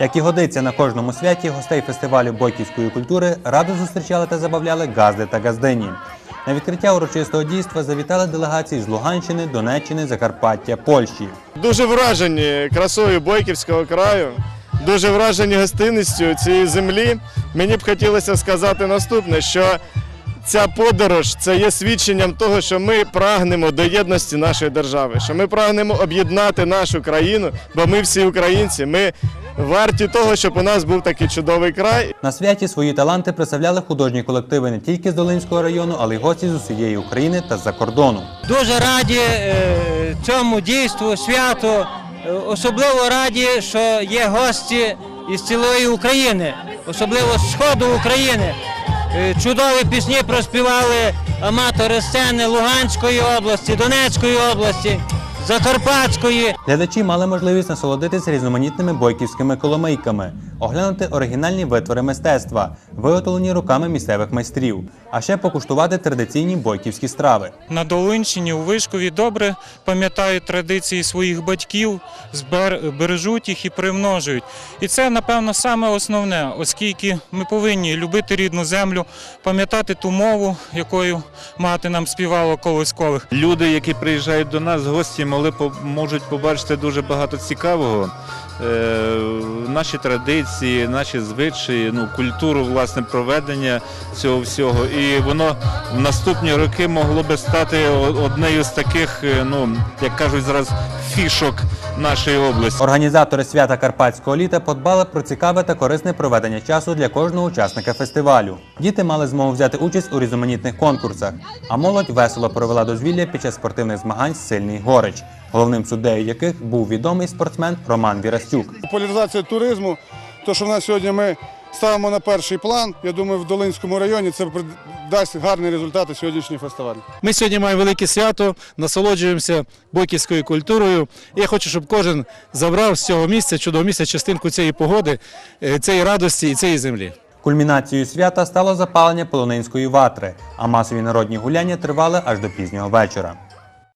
Як і годиться на кожному святі, гостей фестивалю бойківської культури радо зустрічали та забавляли газди та газдині. На відкриття урочистого дійства завітали делегації з Луганщини, Донеччини, Закарпаття, Польщі. Дуже вражені красою Бойківського краю, дуже вражені гостинністю цієї землі. Мені б хотілося сказати наступне, що ця подорож це є свідченням того, що ми прагнемо до єдності нашої держави, що ми прагнемо об'єднати нашу країну, бо ми всі українці. Ми варті того, щоб у нас був такий чудовий край. На святі свої таланти представляли художні колективи не тільки з Долинського району, але й гості з усієї України та з-за кордону. Дуже раді е, цьому дійству, святу. Е, Особливо раді, що є гості із цілої України, особливо з сходу України. Е, Чудові пісні проспівали аматори сцени Луганської області, Донецької області, Закарпатської. Глядачі мали можливість насолодитись різноманітними бойківськими коломийками, оглянути оригінальні витвори мистецтва, виготовлені руками місцевих майстрів, а ще покуштувати традиційні бойківські страви. на Долинщині у Вишкові добре пам'ятають традиції своїх батьків, бережуть їх і примножують. І це, напевно, саме основне, оскільки ми повинні любити рідну землю, пам'ятати ту мову, якою мати нам співала колискових. Люди, які приїжджають до нас, гості, могли можуть побачити дуже багато цікавого. Е, наші традиції, наші звичаї, ну, культуру власне проведення цього всього. І воно в наступні роки могло би стати о- однією з таких, е, ну як кажуть зараз, фішок нашої області. Організатори свята Карпатського літа подбали про цікаве та корисне проведення часу для кожного учасника фестивалю. Діти мали змогу взяти участь у різноманітних конкурсах, а молодь весело провела дозвілля під час спортивних змагань Сильний горич, головним суддею яких був відомий спортсмен Роман Вірастюк. Популяризація туризму, то, що в нас сьогодні ми ставимо на перший план, я думаю, в Долинському районі це дасть гарні результати сьогоднішній фестиваль. Ми сьогодні маємо велике свято, насолоджуємося бойківською культурою. І я хочу, щоб кожен забрав з цього місця, чудового місця, частинку цієї погоди, е, цієї радості і цієї землі. Кульмінацією свята стало запалення полонинської ватри, а масові народні гуляння тривали аж до пізнього вечора.